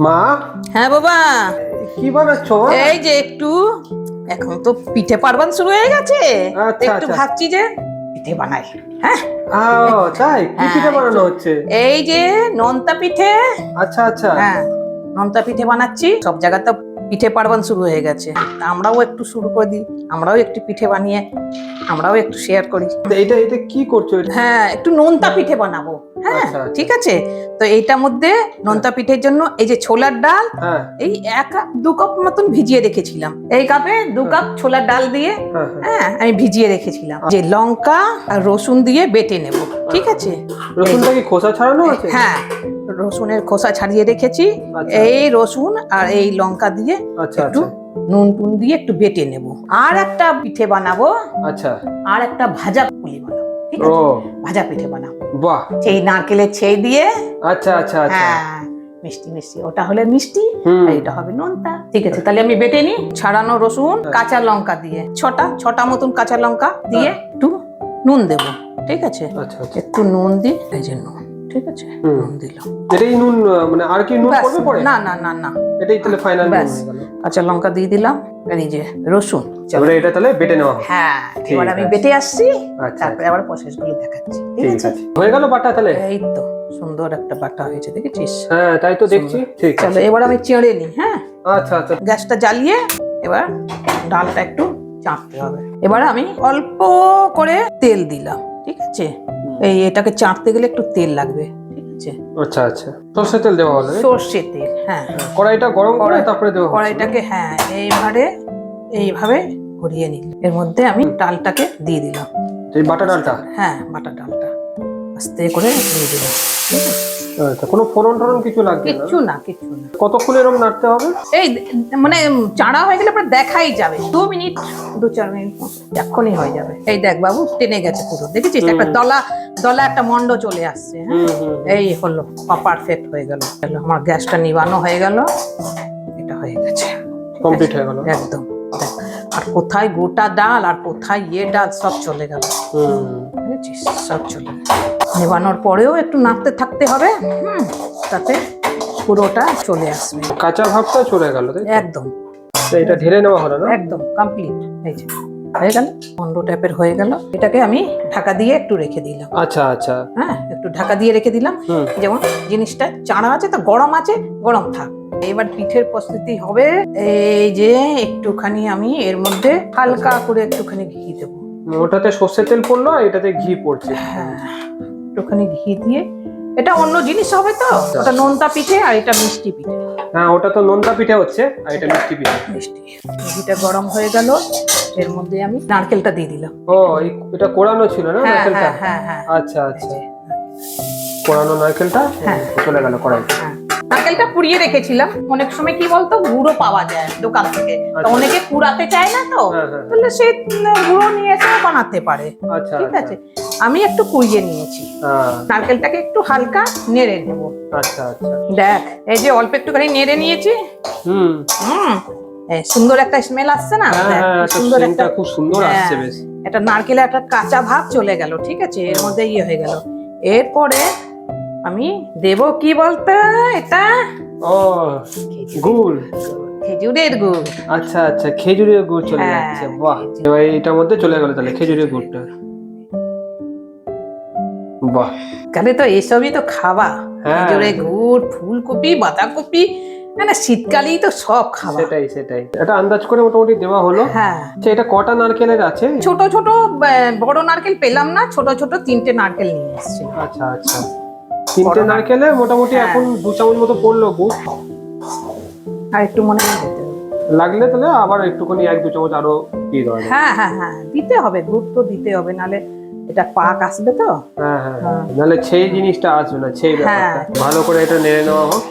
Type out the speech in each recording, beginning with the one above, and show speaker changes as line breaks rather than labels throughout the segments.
মা?
হ্যাঁ বাবা।
কি বানাচ্ছ?
এই যে একটু এখন তো পিঠে পার্বণ শুরু হয়ে গেছে।
আচ্ছা,
একটু
আচ্ছা।
ভাবছি যে পিঠে বানাই হ্যাঁ?
আও, তাই? কি
হ্যাঁ,
পিঠে বানানো হচ্ছে?
এই যে নন্তা পিঠে।
আচ্ছা আচ্ছা।
হ্যাঁ নন্তা পিঠে বানাচ্ছি। সব জায়গাতে পিঠে পার্বণ শুরু হয়ে গেছে। তা আমরাও একটু শুরু করে দিই। আমরাও একটু পিঠে বানিয়ে আমরাও একটু শেয়ার করি।
এটা এটা কি করছ?
হ্যাঁ একটু নোনতা পিঠে বানাবো। হ্যাঁ
আচ্ছা, আচ্ছা।
ঠিক আছে। তো এইটার মধ্যে নোনতা পিঠের জন্য এই যে ছোলার ডাল
হ্যাঁ।
এই এক কাপ দু কাপ মতন ভিজিয়ে রেখেছিলাম। এই কাপে দু কাপ ছোলার ডাল দিয়ে
হ্যাঁ হ্যাঁ।
হ্যাঁ আমি ভিজিয়ে রেখেছিলাম। যে লঙ্কা আর রসুন দিয়ে বেটে নেব ঠিক আছে?
রসুনটা কি খোসা ছাড়ানো আছে?
হ্যাঁ রসুনের খোসা ছাড়িয়ে রেখেছি।
আচ্ছা।
এই রসুন আর এই লঙ্কা দিয়ে একটু নুন টুন দিয়ে একটু বেটে নেব। আর একটা পিঠে বানাবো।
আচ্ছা।
আর একটা ভাজা পুলি বানাবো। ঠিক আছে? ভাজা পিঠে বানাও।
বাহ।
সেই নারকেলের ছেই দিয়ে।
আচ্ছা আচ্ছা আচ্ছা।
হ্যাঁ মিষ্টি মিষ্টি। ওটা হলে মিষ্টি আর এটা হবে নোনতা। ঠিক আছে তাহলে আমি বেটে নিই ছাড়ানো রসুন
হ্যাঁ।
কাঁচা লঙ্কা দিয়ে। ছটা ছটা মতন কাঁচা লঙ্কা দিয়ে একটু নুন দেব। ঠিক আছে?
আচ্ছা আচ্ছা।
একটু নুন দিই এই যে নুন। ঠিক আছে? নুন দিলাম।
এটাই নুন মানে আর কি নুন পরে?
না না না না।
এটাই তাহলে ফাইনাল
ব্যাস। কাঁচা লঙ্কা দিয়ে দিলাম। এই যে রসুন।
এবারে এটা তাহলে বেটে নেওয়া হবে।
হ্যাঁ এবার আমি বেটে আসছি।
আচ্ছা
তারপরে আবার দেখাচ্ছি। ঠিক আছে?
হয়ে গেল বাটা তাহলে?
এই তো সুন্দর একটা বাটা হয়েছে দেখেছিস?
হ্যাঁ তাই তো দেখছি। ঠিক
চলো
আছে।
এবার আমি চেড়ে নিই হ্যাঁ?
আচ্ছা আচ্ছা।
গ্যাসটা জ্বালিয়ে এবার ডালটা একটু চাঁটতে হবে। এবার আমি অল্প করে তেল দিলাম ঠিক আছে? এই এটাকে চাঁটতে গেলে একটু তেল লাগবে ঠিক আছে?
আচ্ছা আচ্ছা। সর্ষে তেল দেওয়া হলো?
সর্ষে তেল হ্যাঁ।
কড়াইটা গরম করে তারপরে দেওয়া
কড়াইটাকে হ্যাঁ এইভাবে এইভাবে ঘুরিয়ে নিল। এর মধ্যে আমি ডালটাকে দিয়ে দিলাম।
এই বাটা ডালটা?
হ্যাঁ বাটা ডালটা। আস্তে করে দিয়ে দিলাম। ঠিক আছে?
আচ্ছা কোনো ফোড়ন টোড়ন কিছু লাগবে না?
কিচ্ছু না কিচ্ছু না।
কতক্ষণ এরকম নাড়তে হবে?
এই মানে চাড়া হয়ে গেলে পরে দেখাই যাবে। দু মিনিট দু চার মিনিট। এক্ষুনি হয়ে যাবে। এই দেখ বাবু টেনে গেছে পুরো। দেখেছিস? একটা দলা দলা একটা মন্ড চলে আসছে হ্যাঁ? এই হলো পারফেক্ট হয়ে গেল। আমার গ্যাসটা নিবানো হয়ে গেল। এটা হয়ে গেছে।
কমপ্লিট হয়ে গেল।
একদম। আর কোথায় গোটা ডাল আর কোথায় ইয়ে ডাল সব চলে গেল। সব চলে গেল। নেবানোর পরেও একটু নাড়তে থাকতে হবে। হুম তাতে পুরোটা চলে আসবে।
কাঁচা ভাবটা চলে গেল
একদম।
এটা ঢেলে নেওয়া হলো না?
একদম কমপ্লিট এই যে হয়ে গেল। মন্ড টাইপের হয়ে গেল। এটাকে আমি ঢাকা দিয়ে একটু রেখে দিলাম।
আচ্ছা আচ্ছা।
হ্যাঁ একটু ঢাকা দিয়ে রেখে দিলাম। যেমন জিনিসটা চাড়া আছে তো গরম আছে গরম থাক। এবার পিঠের প্রস্তুতি হবে। এই যে একটুখানি আমি এর মধ্যে হালকা করে একটুখানি ঘি দেবো।
ওটাতে সর্ষে তেল পড়ল আর এটাতে ঘি পড়ছে।
হ্যাঁ। একটুখানি ঘি দিয়ে। এটা অন্য জিনিস হবে তো? ওটা নোনতা পিঠে আর এটা মিষ্টি পিঠে।
হ্যাঁ ওটা তো নোনতা পিঠে হচ্ছে আর এটা মিষ্টি পিঠে।
মিষ্টি। ঘিটা গরম হয়ে গেল। এর মধ্যে আমি নারকেলটা দিয়ে দিলাম।
ও এটা কোরানো ছিল না
হ্যাঁ
নারকেলটা?
হ্যাঁ হ্যাঁ হ্যাঁ।
আচ্ছা আচ্ছা। কোরানো নারকেলটা?
হ্যাঁ।
চলে গেল কড়াই।
হ্যাঁ। নারকেলটা পুড়িয়ে রেখেছিলাম। অনেক সময় কি বলতো? গুঁড়ো পাওয়া যায় দোকান থেকে। তো
আচ্ছা।
অনেকে কুড়াতে চায় না তো? তাহলে সে গুঁড়ো নিয়ে এসে বানাতে পারে।
আচ্ছা
ঠিক
আচ্ছা।
আছে? আমি একটু কুড়িয়ে নিয়েছি।
হ্যাঁ।
নারকেলটাকে একটু হালকা নেড়ে নেব।
আচ্ছা আচ্ছা।
দেখ এই যে অল্প একটুখানি নেড়ে নিয়েছি।
হুম।
হুম সুন্দর একটা স্মেল আসছে না?
হ্যাঁ হ্যাঁ
সুন্দর একটা
খুব সুন্দর। আসছে বেশ।
এটা নারকেলের একটা কাঁচা ভাব চলে গেল ঠিক আছে? এর মধ্যে ইয়ে হয়ে গেল। এরপরে আমি দেব কি বলতো এটা?
ও গুড়।
খেজুরের গুড়।
আচ্ছা আচ্ছা খেজুরের গুড় চলে যাচ্ছে বাহ। এবার এটার মধ্যে চলে গেল তাহলে খেজুরের গুড়টা। বাহ।
তাহলে তো এসবই তো খাওয়া।
হ্যাঁ।
খেজুরের গুড় ফুলকপি বাঁধাকপি মানে শীতকালেই তো সব খাওয়া।
সেটাই সেটাই। এটা আন্দাজ করে মোটামুটি দেওয়া হলো।
হ্যাঁ।
আচ্ছা এটা কটা নারকেলের আছে?
ছোট ছোট বড় নারকেল পেলাম না ছোট ছোট তিনটে নারকেল নিয়ে এসেছি।
আচ্ছা আচ্ছা। তিনটে নারকেলে। মোটামুটি
হ্যাঁ।
এখন দু চামচ মতো পড়ল গুড়
আর একটু মনে হয়
লাগলে তাহলে আবার একটুখানি এক দু চামচ আরও দিয়ে দেওয়া
হ্যাঁ হ্যাঁ হ্যাঁ দিতে হবে গুড় তো দিতে হবে নালে এটা পাক আসবে তো?
হ্যাঁ হ্যাঁ
হ্যাঁ।
নাহলে সেই জিনিসটা আসবে না সেই ব্যাপারটা। ভালো করে এটা নেড়ে নেওয়া হোক।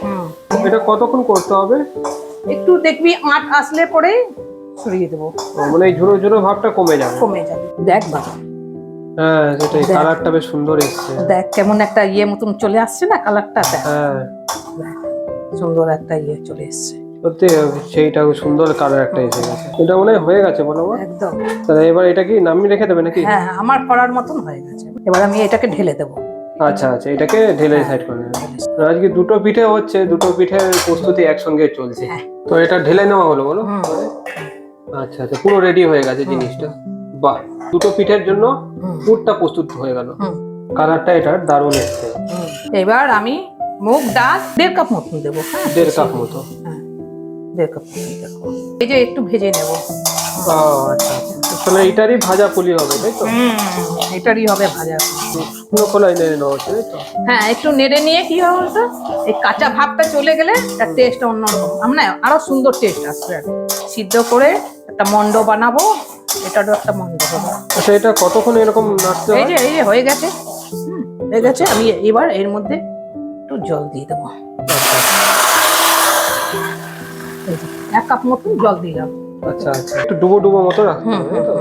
এটা কতক্ষণ করতে হবে?
একটু দেখবি আট আসলে পরে সরিয়ে দেবো।
মানে এই ঝুড়ো ঝুড়ো ভাবটা কমে যাবে।
কমে যাবে। দেখ বাবা।
হ্যাঁ সেটাই। কালারটা বেশ সুন্দর এসছে।
দেখ কেমন একটা ইয়ে মতন চলে আসছে না কালারটা? দেখ।
হ্যাঁ।
সুন্দর একটা ইয়ে চলে এসছে।
সত্যি সেইটা সুন্দর কালার একটা এসে গেছে এটা মনে হয় হয়ে গেছে বলো
একদম।
তাহলে এবার এটা কি নামিয়ে রেখে দেবে নাকি?
হ্যাঁ হ্যাঁ, আমার করার মতন হয়ে গেছে। এবার আমি এটাকে ঢেলে দেবো।
আচ্ছা আচ্ছা এটাকে ঢেলে সাইড করে নেবে আজকে দুটো পিঠে হচ্ছে দুটো পিঠের প্রস্তুতি একসঙ্গে চলছে।
হ্যাঁ।
তো এটা ঢেলে নেওয়া হলো বলো? আচ্ছা আচ্ছা পুরো রেডি হয়ে গেছে জিনিসটা। বাহ দুটো পিঠের জন্য। পুরটা প্রস্তুত হয়ে গেল। কালারটা এটার দারুণ এসছে।
এবার আমি মুগ ডাল দেড় কাপ মতন দেবো হ্যাঁ?
দেড় কাপ মতো।
হ্যাঁ। দেড় কাপ দেবো এই যে একটু ভেজে নেব।
আচ্ছা আচ্ছা তাহলে এটারই ভাজা পুলি হবে তাই তো?
এটারই হবে ভাজা
শুকনো খোলায় নেড়ে নেওয়া হচ্ছে তাই তো?
হ্যাঁ একটু নেড়ে নিয়ে কি হবে বলতো? এই কাঁচা ভাবটা চলে গেলে তার টেস্ট অন্যরকম। আমরা আরও সুন্দর টেস্ট আসবে আর। সিদ্ধ করে একটা মন্ড বানাবো এটারও একটা মন্ড হবে
আচ্ছা এটা কতক্ষণ এরকম নাড়তে
এই
হয়?
যে এই যে হয়ে গেছে। হয়ে গেছে। আমি এবার এর মধ্যে একটু জল দিয়ে দেবো। এক কাপ মতন জল দিলাম
আচ্ছা আচ্ছা। একটু ডুবো ডুবো মতো রাখতে হবে তো।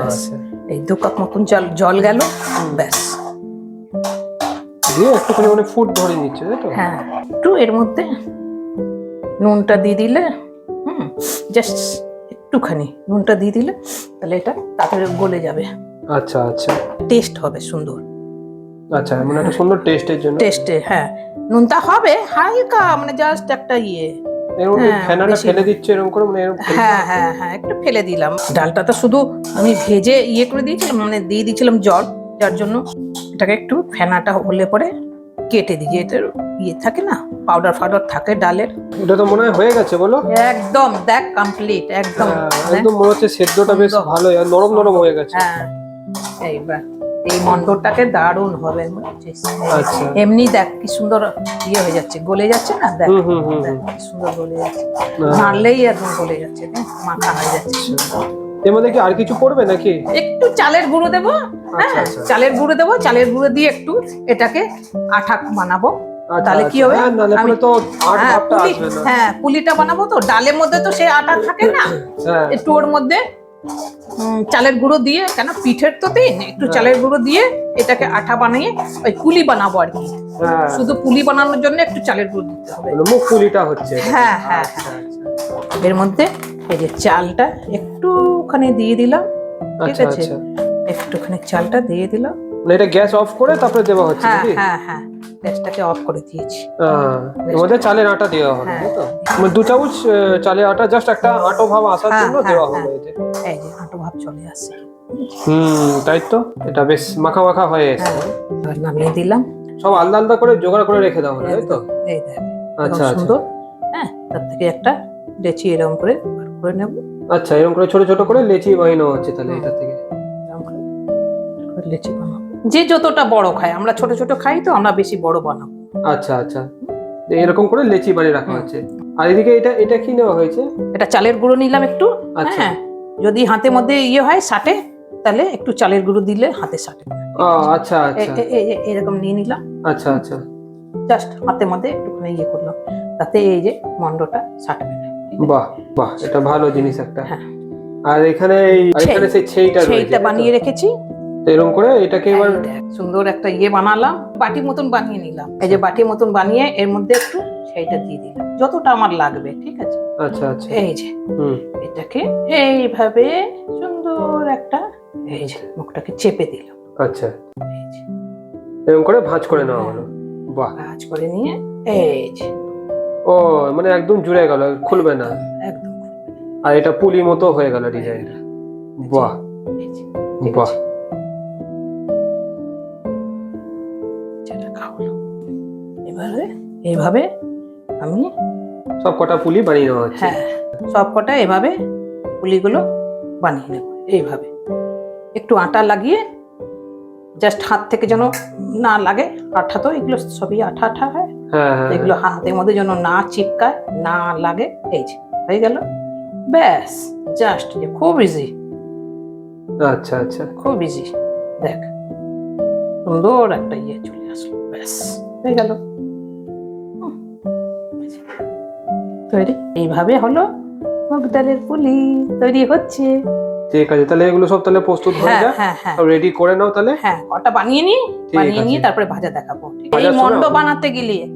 আচ্ছা।
এই দু কাপ মতন জল জল গেল ব্যাস।
দিয়ে একটুখানি মানে ফুট ধরে নিচ্ছে তাই তো?
হ্যাঁ একটু এর মধ্যে নুনটা দিয়ে দিলে হুম জাস্ট একটুখানি নুনটা দিয়ে দিলে তাহলে এটা তাড়াতাড়ি গলে যাবে।
আচ্ছা আচ্ছা।
টেস্ট হবে সুন্দর।
আচ্ছা মানে একটা সুন্দর টেস্টের জন্য।
টেস্টে হ্যাঁ। নুনটা হবে হালকা মানে জাস্ট একটা ইয়ে।
এর
হ্যাঁ,
ফেনাটা ফেলে দিচ্ছে এরকম করে মানে এরকম
হ্যাঁ হ্যাঁ হ্যাঁ একটু ফেলে দিলাম। ডালটা তো শুধু আমি ভেজে ইয়ে করে দিয়েছিলাম মানে দিয়ে দিয়েছিলাম জল যার জন্য এটাকে একটু ফেনাটা হলে পরে কেটে দিই। এটার ইয়ে থাকে না পাউডার ফাউডার থাকে ডালের।
এটা তো মনে হয় হয়ে গেছে বলো?
একদম দেখ কমপ্লিট একদম
হ্যাঁ, একদম মনে হচ্ছে সেদ্ধটা বেশ। ভালো নরম নরম হয়ে গেছে।
হ্যাঁ এইবার। এই মন্ডরটাকে দারুণ হবে?
আচ্ছা।
এমনি দেখ কি সুন্দর ইয়ে হয়ে যাচ্ছে গলে যাচ্ছে না? দেখ
হুম হুম হুম
দেখ কি সুন্দর গলে যাচ্ছে।
হ্যাঁ।
নাড়লেই একদম গলে যাচ্ছে দেখ, মাখা হয়ে যাচ্ছে।
এর মধ্যে কি আর কিছু পড়বে নাকি?
একটু চালের গুঁড়ো দেবো
আচ্ছা
হ্যাঁ
আচ্ছা
চালের গুঁড়ো দেবো চালের গুঁড়ো দিয়ে একটু এটাকে আঠা বানাবো।
আচ্ছা,
তাহলে কি
আচ্ছা।
হবে?
হ্যাঁ,
হ্যাঁ হ্যাঁ পুলিটা বানাবো তো ডালের মধ্যে তো সে আটা থাকে না?
হ্যাঁ।
একটু ওর মধ্যে চালের গুঁড়ো দিয়ে কেন? পিঠের তো দিন একটু
হ্যাঁ।
চালের গুঁড়ো দিয়ে এটাকে আঠা বানিয়ে ওই পুলি বানাবো আর কি।
হ্যাঁ।
শুধু পুলি বানানোর জন্য একটু চালের গুঁড়ো দিতে হবে।
মানে মুখ পুলিটা হচ্ছে।
হ্যাঁ হ্যাঁ
আচ্ছা আচ্ছা।
এর মধ্যে এই যে চালটা একটুখানি দিয়ে দিলাম ঠিক
আচ্ছা
আছে?
আচ্ছা।
একটুখানি চালটা দিয়ে দিলাম।
মানে এটা গ্যাস অফ করে তারপরে দেওয়া হচ্ছে
হ্যাঁ হ্যাঁ হ্যাঁ। গ্যাসটাকে অফ করে দিয়েছি।
হ্যাঁ, এর মধ্যে চালের আটা দেওয়া হবে
হ্যাঁ।
তো? মানে দু চামচ চালের আটা জাস্ট একটা আটো ভাব আসার
হ্যাঁ,
জন্য
হ্যাঁ,
দেওয়া
হ্যাঁ।
হবে
এই যে আটো ভাব চলে আসছে।
হুম তাই তো? এটা বেশ মাখা মাখা হয়ে এসছে।
হ্যাঁ নামিয়ে দিলাম।
সব আলাদা আলাদা করে জোগাড় করে রেখে দেওয়া হলো তাই তো?
এই দেখ
আচ্ছা
আচ্ছা। সুন্দর হ্যাঁ তার থেকে একটা লেচি এরকম করে করে নেব।
আচ্ছা এরকম করে ছোট ছোট করে লেচি বানানো হচ্ছে তাহলে এটা থেকে।
লেচি বানাবো। যে যতটা বড় খায় আমরা ছোট ছোট খাই তো আমরা বেশি বড় বানাবো
আচ্ছা আচ্ছা। এরকম করে লেচি বানিয়ে রাখা। হচ্ছে। আর এদিকে এটা এটা কি নেওয়া হয়েছে?
এটা চালের গুঁড়ো নিলাম একটু
আচ্ছা।
হ্যাঁ। যদি হাতের মধ্যে ইয়ে হয় সাটে তাহলে একটু চালের গুঁড়ো দিলে হাতে সাটে।
ও আচ্ছা আচ্ছা।
এরকম নিয়ে নিলাম।
আচ্ছা আচ্ছা।
জাস্ট হাতের মধ্যে একটুখানি ইয়ে করলাম। তাতে এই যে মন্ডটা সাটবে না
বাহ বাহ এটা ভালো জিনিস একটা।
হ্যাঁ।
আর এখানে এখানে সেই ছেইটা রয়েছে
সেইটা বানিয়ে রেখেছি।
তো এরকম করে এটাকে এবার
সুন্দর একটা ইয়ে বানালাম বাটি মতন বানিয়ে নিলাম। এই যে বাটি মতন বানিয়ে এর মধ্যে একটু সেইটা দিয়ে দিলাম যতটা আমার লাগবে ঠিক আছে?
আচ্ছা আচ্ছা।
এই যে
হুম।
এটাকে এইভাবে সুন্দর একটা এই যে মুখটাকে চেপে দিলাম।
আচ্ছা। এরকম করে ভাঁজ করে নেওয়া হলো। বাহ।
কাজ করে নিয়ে এই যে।
ও মানে একদম জুড়ে গেল খুলবে না।
একদম
আর এটা পুলি মতো হয়ে গেল ডিজাইনটা বাহ।
এই যে, ঠিক
বাহ।
এইভাবে আমি
সব কটা পুলি বানিয়ে নেওয়া হচ্ছে।
হ্যাঁ সব কটা এভাবে পুলিগুলো বানিয়ে নেব এইভাবে। একটু আটা লাগিয়ে জাস্ট হাত থেকে যেন না লাগে আঠা তো এগুলো সবই আঠা আঠা হয়।
হ্যাঁ হ্যাঁ।
এগুলো হাতের মধ্যে যেন না চিপকায় না লাগে এই যে হয়ে গেল। ব্যাস জাস্ট খুব ইজি
আচ্ছা আচ্ছা।
খুব ইজি দেখ সুন্দর একটা ইয়ে চলে আসলো ব্যাস হয়ে গেল। তৈরি। এইভাবে হলো মুগ ডালের পুলি তৈরি হচ্ছে।
ঠিক আছে তাহলে এগুলো সব তাহলে প্রস্তুত হয়ে
হ্যাঁ
যায়
হ্যাঁ হ্যাঁ।
রেডি করে নাও তাহলে।
হ্যাঁ কটা বানিয়ে নি বানিয়ে নিয়ে তারপরে ভাজা দেখাবো। এই মন্ড বানাতে গেলে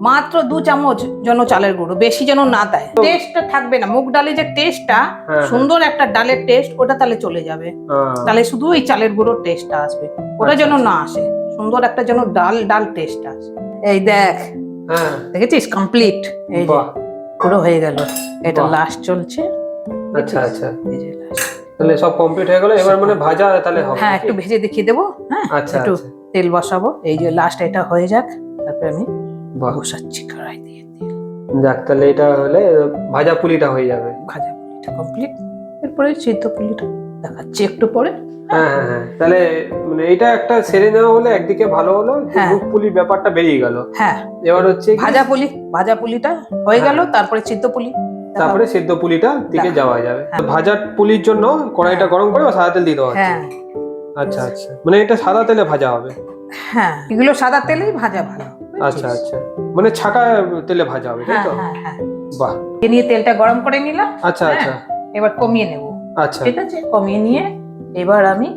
মাত্র দু চামচ যেন চালের গুঁড়ো বেশি যেন না দেয়। টেস্টটা থাকবে না। মুগ ডালে যে টেস্টটা
হ্যাঁ,
সুন্দর একটা ডালের টেস্ট ওটা তাহলে চলে যাবে।
হ্যাঁ।
তাহলে শুধু এই চালের গুঁড়োর টেস্টটা আসবে। ওটা
আচ্ছা,
যেন
আচ্ছা।
না আসে। সুন্দর একটা যেন ডাল ডাল টেস্ট আসে। এই দেখ।
হ্যাঁ।
দেখেছিস? কমপ্লিট এই যে। পুরো হয়ে গেল। এটা লাস্ট চলছে।
আচ্ছা আচ্ছা। তাহলে সব কমপ্লিট হয়ে গেল এবার মানে ভাজা তাহলে হবে।
হ্যাঁ একটু ভেজে দেখিয়ে দেবো হ্যাঁ?
আচ্ছা
একটু
আচ্ছা।
তেল বসাবো। এই যে লাস্ট এটা হয়ে যাক তারপরে আমি বসাচ্ছি কড়াই দিয়ে তেল।
যাক তাহলে এটা হলে ভাজা পুলিটা হয়ে যাবে।
ভাজা পুলিটা কমপ্লিট এরপরে সিদ্ধ পুলিটা। দেখাচ্ছি একটু পরে।
হ্যাঁ হ্যাঁ হ্যাঁ। তাহলে মানে এটা একটা সেরে নেওয়া হলে একদিকে ভালো হলো
হ্যাঁ।
পুলি ব্যাপারটা বেরিয়ে গেল।
হ্যাঁ।
এবার হচ্ছে
ভাজা পুলি ভাজা পুলিটা হয়ে গেল তারপরে সিদ্ধ পুলি
তারপরে সিদ্ধ পুলিটা দিকে যাওয়া যাবে। ভাজা পুলির জন্য কড়াইটা গরম করে সাদা তেল হচ্ছে।
হ্যাঁ।
আচ্ছা আচ্ছা। মানে এটা সাদা তেলে ভাজা হবে।
হ্যাঁ। এগুলো সাদা তেলেই ভাজা ভালো।
আচ্ছা আচ্ছা। মানে ছাকা তেলে ভাজা হবে তাই তো? বাহ।
নিয়ে তেলটা গরম করে নিলাম।
আচ্ছা। আচ্ছা।
এবার কমিয়ে নেব।
আচ্ছা।
ঠিক আছে? কমিয়ে নিয়ে এবার আমি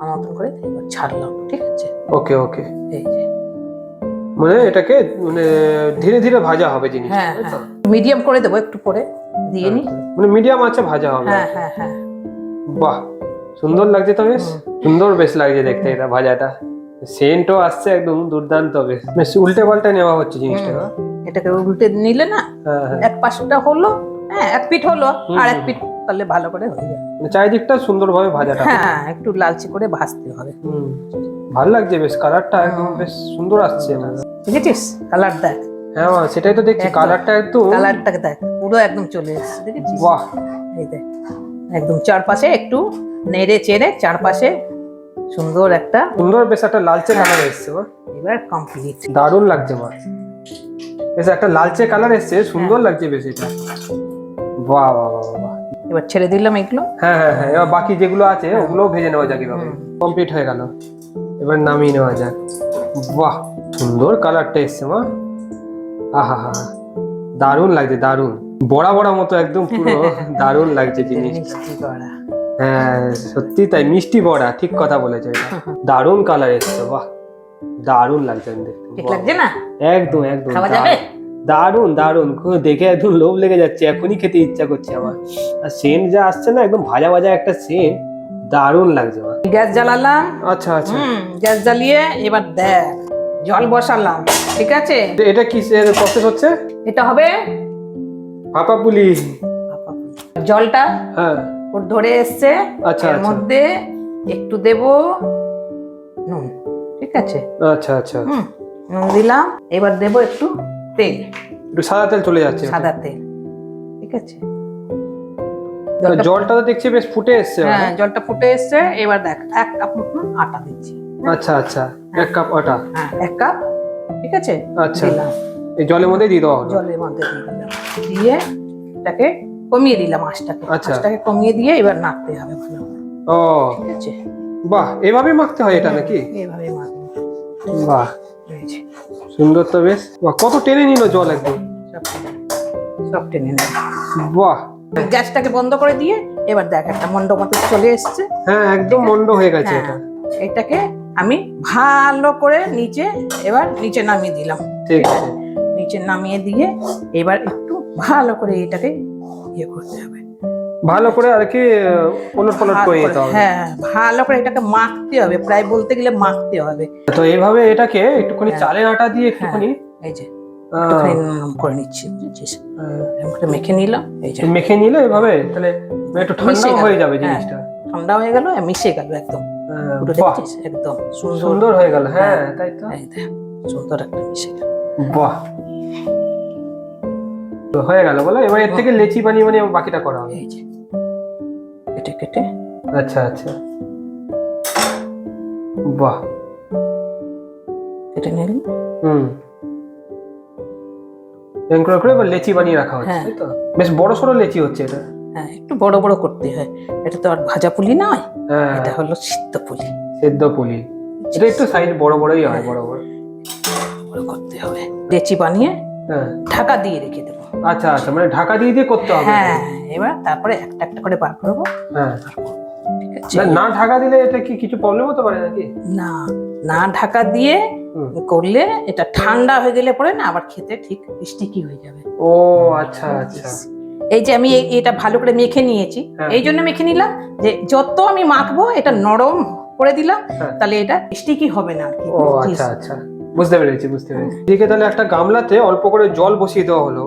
আমার মতন করে এবার ছাড়লাম ঠিক আছে?
ওকে ওকে।
এই যে।
মানে এটাকে মানে ধীরে ধীরে ভাজা হবে জিনিসটা
হ্যাঁ হ্যাঁ। মিডিয়াম করে দেবো একটু পরে দিয়ে নি।
মানে মিডিয়াম আছে ভাজা হবে।
হ্যাঁ হ্যাঁ হ্যাঁ।
বাহ সুন্দর লাগছে তো বেশ? সুন্দর বেশ লাগছে দেখতে এটা ভাজাটা। সেন্টও আসছে একদম দুর্দান্ত বেশ। বেশ উল্টে পাল্টে নেওয়া হচ্ছে জিনিসটা।
এটাকে উল্টে নিলে না
হ্যাঁ হ্যাঁ।
এক পাশটা হলো হ্যাঁ এক পিঠ হলো আর এক পিঠ করলে ভালো করে হয়ে যাবে
মানে চারিদিকটা সুন্দরভাবে ভাজাটা।
হ্যাঁ একটু লালচে করে ভাজতে হবে।
হুম ভালো লাগছে বেশ কালারটা একদম বেশ সুন্দর আসছে এটা
দেখেছিস? কালার দেখ।
হ্যাঁ সেটাই তো দেখছি। কালারটা একটু
কালারটা দেখ পুরো একদম চলে এসেছে দেখেছিস?
বাহ।
এই দেখ একদম চারপাশে একটু নেড়ে চেড়ে চারপাশে সুন্দর একটা
সুন্দর বেশ একটা লালচে কালার এসছে
এবার কমপ্লিট
দারুণ লাগছে মা। বেশ একটা লালচে কালার এসছে সুন্দর লাগছে বেশ এটা। বাহ বাহ, বাহ।
এবার ছেড়ে দিলাম এগুলো।
হ্যাঁ হ্যাঁ হ্যাঁ এবার বাকি যেগুলো আছে ওগুলোও ভেজে নেওয়া যাক এভাবে। কমপ্লিট হয়ে গেল। এবার নামিয়ে নেওয়া যাক। বাহ সুন্দর কালারটা এসছে মা। আহা হা দারুণ লাগছে দারুণ। বড়া বড়া মতো একদম পুরো দারুণ লাগছে
জিনিস
হ্যাঁ সত্যি তাই মিষ্টি বড়া ঠিক কথা বলেছে এটা। দারুণ কালার এসছে বাহ। দারুণ লাগছে দেখতে।
লাগছে না?
একদম একদম।
খাওয়া যাবে?
দারুণ দারুণ। দেখে একদম লোভ লেগে যাচ্ছে এখনই খেতে ইচ্ছা করছে আমার। আর সেন্ট যা আসছে না একদম ভাজা ভাজা একটা সেন্ট দারুণ লাগছে আমার।
গ্যাস জ্বালালাম।
আচ্ছা আচ্ছা।
গ্যাস জ্বালিয়ে এবার দেখ জল বসালাম ঠিক আছে?
এটা কি প্রসেস হচ্ছে?
এটা হবে
ফাঁপা পুলি।
জলটা
হ্যাঁ।
ওর ধরে এসছে
আচ্ছা,
এর
আচ্ছা।
মধ্যে একটু দেব নুন ঠিক আছে?
আচ্ছা আচ্ছা।
হুম নুন দিলাম এবার দেব একটু তেল।
একটু সাদা তেল চলে যাচ্ছে
সাদা তেল। ঠিক আছে।
জলটা তো দেখছি বেশ ফুটে এসছে
হ্যাঁ জলটা ফুটে এসছে। এবার দেখ এক কাপ মতন আটা দিচ্ছি।
আচ্ছা আচ্ছা এক কাপ আটা।
হ্যাঁ এক কাপ। ঠিক আছে?
আচ্ছা। এই জলের মধ্যে দিয়ে হলো?
জলের মধ্যে দিয়ে দিলাম। দিয়ে এটাকে কমিয়ে দিলাম আঁচটাকে।
আচ্ছা।
আঁচটাকে কমিয়ে দিয়ে এবার নাড়তে হবে ভালো
ও।
ঠিক আছে?
বাহ এভাবে মাখতে হয় এটা নাকি?
এইভাবে মাখবো
বাহ। সুন্দর তো বেশ। বাহ কত টেনে নিল জল একদম।
সব টেনে নেব
বাহ।
গ্যাসটাকে বন্ধ করে দিয়ে এবার দেখ একটা মন্ড মতো চলে এসছে।
হ্যাঁ একদম মন্ড হয়ে গেছে এটা।
হ্যাঁ এটাকে আমি ভালো করে নিচে এবার নিচে নামিয়ে দিলাম।
ঠিক আছে?
নিচে নামিয়ে দিয়ে এবার একটু ভালো করে এটাকে ইয়ে করতে হবে।
ভালো করে আর কি ওলট পালট
ভালো
করে নিতে হবে।
হ্যাঁ ভালো করে এটাকে মাখতে হবে প্রায় বলতে গেলে মাখতে হবে।
তো এইভাবে এটাকে একটুখানি
হ্যাঁ।
চালের আটা দিয়ে একটুখানি
এই যে করে নিচ্ছি বুঝেছিস মেখে নিলাম এই যে।
মেখে নিলে এভাবে তাহলে একটু
গেল।
হয়ে যাবে
হ্যাঁ।
জিনিসটা।
ঠান্ডা হয়ে গেল মিশে গেল একদম। একদম সুন্দর।
হয়ে গেল হ্যাঁ তাই তো?
সুন্দর একটা মিশে গেল।
বাহ। হয়ে গেল বলো এবার এর থেকে লেচি বানিয়ে বানিয়ে বাকিটা করা হবে।
এই যে। কেটে কেটে
আচ্ছা আচ্ছা। বাহ।
কেটে নিলাম
হুম। এরকম করে করে এবার লেচি বানিয়ে রাখা হচ্ছে
হ্যাঁ।
তাই তো? বেশ বড় সড়ো লেচি হচ্ছে এটা।
হ্যাঁ একটু বড় বড় করতে হয়। এটা তো আর ভাজা পুলি নয়
হ্যাঁ।
এটা হলো সিদ্ধ পুলি।
সেদ্ধ পুলি। এটা একটু সাইজ বড় বড়ই হয় বড় বড়।
বড় করতে হবে। লেচি বানিয়ে
হ্যাঁ।
ঢাকা দিয়ে রেখে দেবো।
আচ্ছা আচ্ছা মানে ঢাকা দিয়ে দিয়ে করতে হবে।
হ্যাঁ এবার তারপরে একটা একটা করে বার করব।
হ্যাঁ। না- ঢাকা দিলে এটা কি কিছু প্রবলেম হতে পারে নাকি?
না না ঢাকা দিয়ে করলে এটা ঠান্ডা হয়ে গেলে পরে না আবার খেতে ঠিক স্টিকি হয়ে যাবে।
ও আচ্ছা আচ্ছা।
এই যে আমি এটা ভালো করে মেখে নিয়েছি
হ্যাঁ।
এই জন্য মেখে নিলাম যে যত আমি মাখবো এটা নরম করে দিলাম
হ্যাঁ।
তাহলে এটা স্টিকি হবে না আর কি।
ও আচ্ছা আচ্ছা। বুঝতে পেরেছি বুঝতে পেরেছি। এদিকে তাহলে একটা গামলাতে অল্প করে জল বসিয়ে দেওয়া হলো।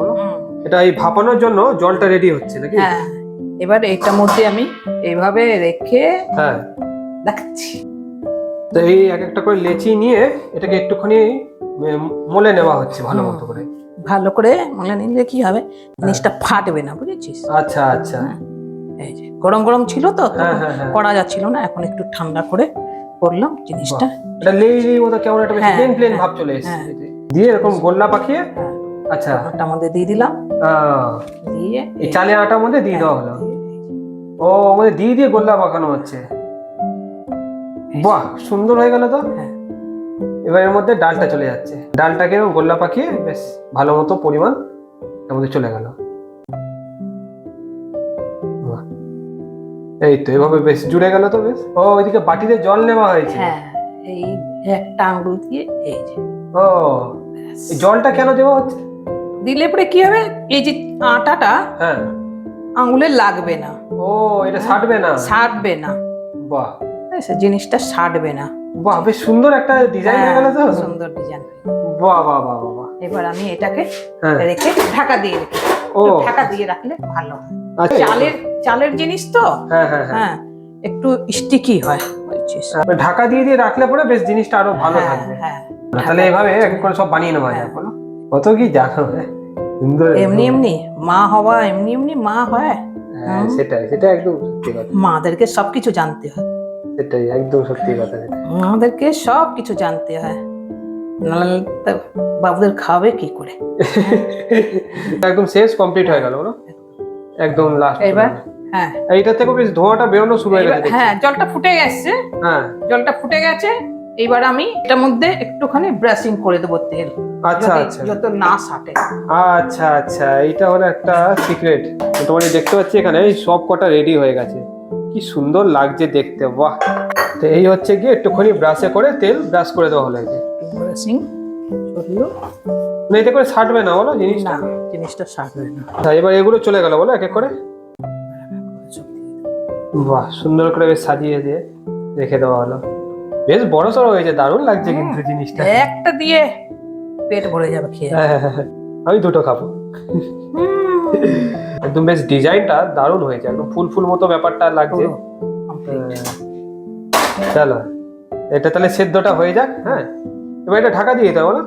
এটা এই ভাপানোর জন্য জলটা রেডি হচ্ছে নাকি?
হ্যাঁ এবার এটার মধ্যে আমি এইভাবে রেখে
হ্যাঁ।
দেখাচ্ছি।
তো এই এক একটা করে লেচি নিয়ে এটাকে একটুখানি মলে নেওয়া হচ্ছে ভালো মতো করে।
ভালো করে মনে নিলে কি হবে? জিনিসটা ফাটবে না বুঝেছিস?
আচ্ছা আচ্ছা।
এই যে গরম গরম ছিল তো
হ্যাঁ হ্যাঁ হ্যাঁ।
করা যাচ্ছিল না এখন একটু ঠান্ডা করে করলাম জিনিসটা।
এটা লেই লেই মতো কেমন একটা
হ্যাঁ,
প্লেন প্লেন
হ্যাঁ,
ভাব চলে এসেছে।
হ্যাঁ।
দিয়ে এরকম গোল্লা পাকিয়ে
হ্যাঁ,
আচ্ছা।
ওটা মধ্যে দিয়ে দিলাম। দিয়ে
এই চালের আটার মধ্যে দিয়ে দেওয়া হলো? ও মানে দিয়ে দিয়ে গোল্লা পাকানো হচ্ছে। বাহ সুন্দর হয়ে গেল তো?
হ্যাঁ।
এবার এর মধ্যে ডালটা চলে যাচ্ছে। ডালটাকে গোল্লা পাকিয়ে বেশ ভালো মতো পরিমাণ এর মধ্যে চলে গেল। বাহ। এই তো এভাবে বেশ জুড়ে গেল তো বেশ? ও ওইদিকে বাটিতে জল নেওয়া হয়েছে।
হ্যাঁ এই একটা আঙুল দিয়ে এই যে।
ও জলটা কেন দেওয়া হচ্ছে?
দিলে পরে কি হবে? এই যে আটাটা
হ্যাঁ।
আঙুলে লাগবে না।
ও এটা ছাড়বে না?
ছাড়বে না।
বাহ।
সে জিনিসটা ছাড়বে না।
বাহ বেশ সুন্দর একটা ডিজাইন হয়ে গেল তো?
হ্যাঁ, সুন্দর ডিজাইন
বাহ বাহ বাহ বাহ
এবার আমি এটাকে
হ্যাঁ।
রেখে ঢাকা দিয়ে রেখে
ও।
ঢাকা দিয়ে রাখলে ভালো হয়।
আচ্ছা।
চালের চালের জিনিস তো?
হ্যাঁ হ্যাঁ হ্যাঁ।
একটু স্টিকি হয়
ঢাকা দিয়ে দিয়ে রাখলে পরে বেশ জিনিসটা আরও ভালো থাকবে।
হ্যাঁ।
তাহলে এভাবে এক করে সব বানিয়ে নেওয়া যায়। কত কি জানো?
এমনি এমনি মা হওয়া এমনি এমনি মা হয়।
হ্যাঁ, সেটাই সেটা একদম সত্যি কথা।
মাদেরকে সবকিছু জানতে হয়।
সেটাই একদম সত্যি কথা। সেটা
আমাদেরকে সব কিছু জানতে হয়। নাহলে বাবুদের খাবে কি করে?
একদম শেষ কমপ্লিট হয়ে গেল বলো? একদম লাস্ট
এবার? হ্যাঁ।
এইটা থেকে বেশ ধোঁয়াটা বেরোনো শুরু হয়ে গেছে
হ্যাঁ জলটা ফুটে গেছে।
হ্যাঁ।
জলটা ফুটে গেছে। এবার আমি এটার মধ্যে একটুখানি ব্রাশিং করে দেবো তেল
আচ্ছা আচ্ছা।
যত না সাটে।
আচ্ছা আচ্ছা এইটা হলো একটা সিক্রেট তোমার দেখতে পাচ্ছি এখানে এই সব কটা রেডি হয়ে গেছে। কি সুন্দর লাগছে দেখতে বাহ। তো এই হচ্ছে গিয়ে একটুখানি ব্রাশে করে তেল ব্রাশ করে দেওয়া হলো
ব্রাশিং করল
মানে এতে করে ছাটবে না বলো জিনিসটা?
না জিনিসটা সাটবে না।
আচ্ছা, এবার এগুলো চলে গেল বলো এক এক করে। বাহ সুন্দর করে বেশ সাজিয়ে দিয়ে রেখে দেওয়া হলো। বেশ বড় সড়ো হয়েছে দারুণ লাগছে কিন্তু জিনিসটা।
একটা দিয়ে পেট ভরে যাবে খেয়ে।
হ্যাঁ, হ্যাঁ, হ্যাঁ। আমি দুটো খাব। একদম বেশ ডিজাইনটা দারুণ হয়েছে একদম ফুল ফুল মতো ব্যাপারটা লাগছে। হ্যাঁ। চলো এটা তাহলে সেদ্ধটা হয়ে যাক হ্যাঁ। এবার এটা ঢাকা দিয়ে হবে না?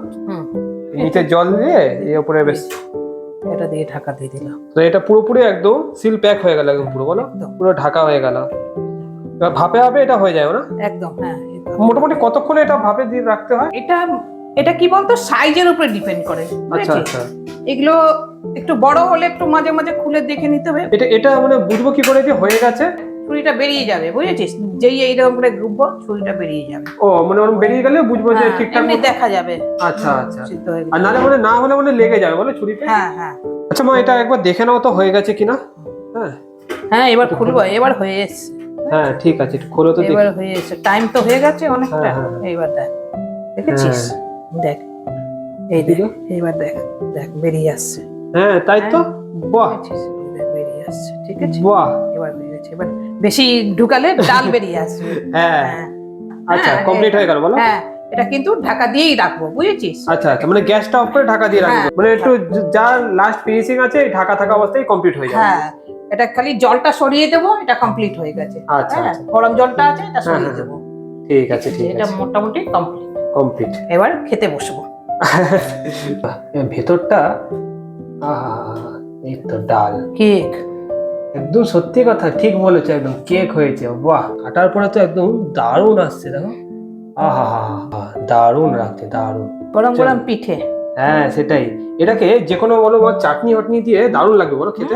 নিচে জল দিয়ে এর উপরে বেশ।
এটা দিয়ে ঢাকা দিয়ে দিলাম।
তো এটা পুরোপুরি একদম সিল প্যাক হয়ে গেল একদম পুরো বলো? পুরো ঢাকা হয়ে গেল। এবার ভাপে ভাপে এটা হয়ে যায় না?
একদম হ্যাঁ।
মোটামুটি কতক্ষণ এটা ভাপে দিয়ে রাখতে হয়?
এটা এটা কি বলতো? সাইজের উপরে ডিপেন্ড করে
আচ্ছা আচ্ছা।
এগুলো একটু বড় হলে একটু মাঝে মাঝে খুলে দেখে নিতে হবে।
এটা এটা মানে বুঝব কি করে যে হয়ে গেছে?
ছুরিটা বেরিয়ে যাবে বুঝেছিস? যেই এইরকম করে ডুববো ছুরিটা বেরিয়ে যাবে।
ও মানে ওরকম বেরিয়ে গেলে বুঝব যে
হ্যাঁ,
ঠিকঠাক
দেখা যাবে।
আচ্ছা আচ্ছা। আর। নাহলে মানে না হলে মানে লেগে যাবে বলে ছুরিতে
হ্যাঁ হ্যাঁ।
আচ্ছা মা এটা একবার দেখে নাও তো হয়ে গেছে কিনা? হ্যাঁ।
হ্যাঁ এবার খুলবো এবার হয়ে এসছে।
হ্যাঁ ঠিক আছে খোলো তো দেখি।
এবার হয়ে এসছে টাইম তো হয়ে গেছে অনেকটা।
হ্যাঁ, হ্যাঁ, হ্যাঁ।
এইবার দেখ। দেখেছিস? দেখ। এই দেখ এইবার দেখ। দেখ বেরিয়ে আসছে।
হ্যাঁ তাই তো? বাহ।
দেখ, বেরিয়ে আসছে ঠিক আছে?
বাহ।
এবার বেরিয়ে গেছে এবার বেশি ঢুকালে ডাল বেরিয়ে আসবে।
হ্যাঁ।
হ্যাঁ।
আচ্ছা
হ্যাঁ,
কমপ্লিট হয়ে গেল বলো।
হ্যাঁ এটা কিন্তু ঢাকা দিয়েই রাখব বুঝেছিস?
আচ্ছা আচ্ছা মানে গ্যাসটা অফ করে ঢাকা দিয়ে রাখব।
হ্যাঁ।
মানে একটু য- যা লাস্ট ফিনিশিং আছে ঢাকা থাকা অবস্থায় কমপ্লিট হয়ে যাবে।
হ্যাঁ এটা খালি জলটা সরিয়ে দেবো এটা কমপ্লিট হয়ে গেছে।
আচ্ছা
হ্যাঁ
আচ্ছা।
গরম জলটা আছে এটা সরিয়ে
হ্যাঁ,
দেবো।
ঠিক আছে ঠিক আছে।
এটা মোটামুটি কমপ্লিট
কমপ্লিট
এবার খেতে বসবো।
ভেতরটা আহা এই তো ডাল।
কেক।
একদম সত্যি কথা ঠিক বলেছ একদম কেক হয়েছে। বাহ কাটার পরে তো একদম দারুণ আসছে দেখো। আহা দারুণ লাগছে দারুণ।
গরম গরম পিঠে।
হ্যাঁ সেটাই। এটাকে যে কোনো বলো বলো চাটনি হটনি দিয়ে দারুণ লাগবে বলো খেতে।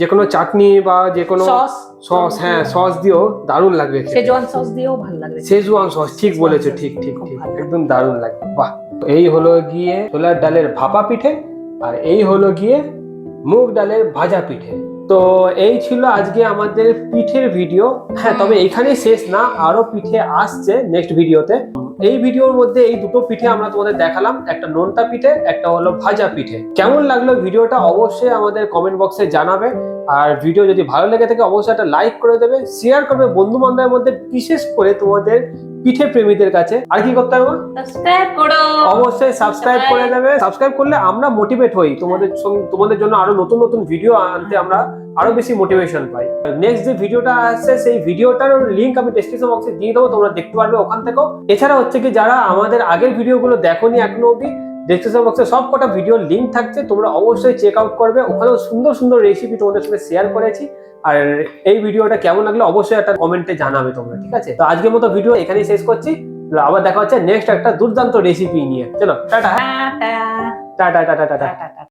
যে কোনো চাটনি বা যে কোনো
সস
সস হ্যাঁ সস দিয়েও দারুণ লাগবে খেতে।
সেজওয়ান সস দিয়েও ভালো লাগবে
শেজওয়ান সস ঠিক বলেছ ঠিক ঠিক ঠিক একদম দারুণ লাগবে বাহ। এই হলো গিয়ে ছোলার ডালের ভাপা পিঠে আর এই হলো গিয়ে মুগ ডালের ভাজা পিঠে। তো এই ছিল আজকে আমাদের পিঠের ভিডিও। হ্যাঁ তবে এখানেই শেষ না আরও পিঠে আসছে নেক্সট ভিডিওতে এই ভিডিওর মধ্যে এই দুটো পিঠে আমরা তোমাদের দেখালাম, একটা নোনতা পিঠে, একটা হলো ভাজা পিঠে। কেমন লাগল ভিডিওটা অবশ্যই আমাদের কমেন্ট বক্সে জানাবে। আর ভিডিও যদি ভালো লেগে থাকে অবশ্যই একটা লাইক করে দেবে শেয়ার করবে বন্ধু বান্ধবের মধ্যে বিশেষ করে তোমাদের পিঠে প্রেমীদের কাছে। আর কি করতে হবে
সাবস্ক্রাইব করো।
অবশ্যই সাবস্ক্রাইব করে দেবে। সাবস্ক্রাইব করলে আমরা মোটিভেট হই। তোমাদের তোমাদের জন্য আরও নতুন নতুন ভিডিও আনতে আমরা আরও বেশি মোটিভেশন পাই। নেক্সট যে ভিডিওটা আসছে সেই ভিডিওটার লিংক আমি ডেসক্রিপশন বক্সে দিয়ে দেবো। তোমরা দেখতে পারবে ওখান থেকেও। এছাড়া হচ্ছে কি যারা আমাদের আগের ভিডিওগুলো দেখোনি এখনও অবধি ডেসক্রিপশন বক্সে সব কটা ভিডিওর লিঙ্ক থাকছে তোমরা অবশ্যই চেক আউট করবে। ওখানেও সুন্দর সুন্দর রেসিপি তোমাদের সাথে শেয়ার করেছি। আর এই ভিডিওটা কেমন লাগল অবশ্যই একটা কমেন্টে জানাবে তোমরা ঠিক আছে? তো আজকের মতো ভিডিও এখানেই শেষ করছি। আবার দেখা হচ্ছে নেক্সট একটা দুর্দান্ত রেসিপি নিয়ে। চলো tata.
Tata
tata tata. Tata
tata.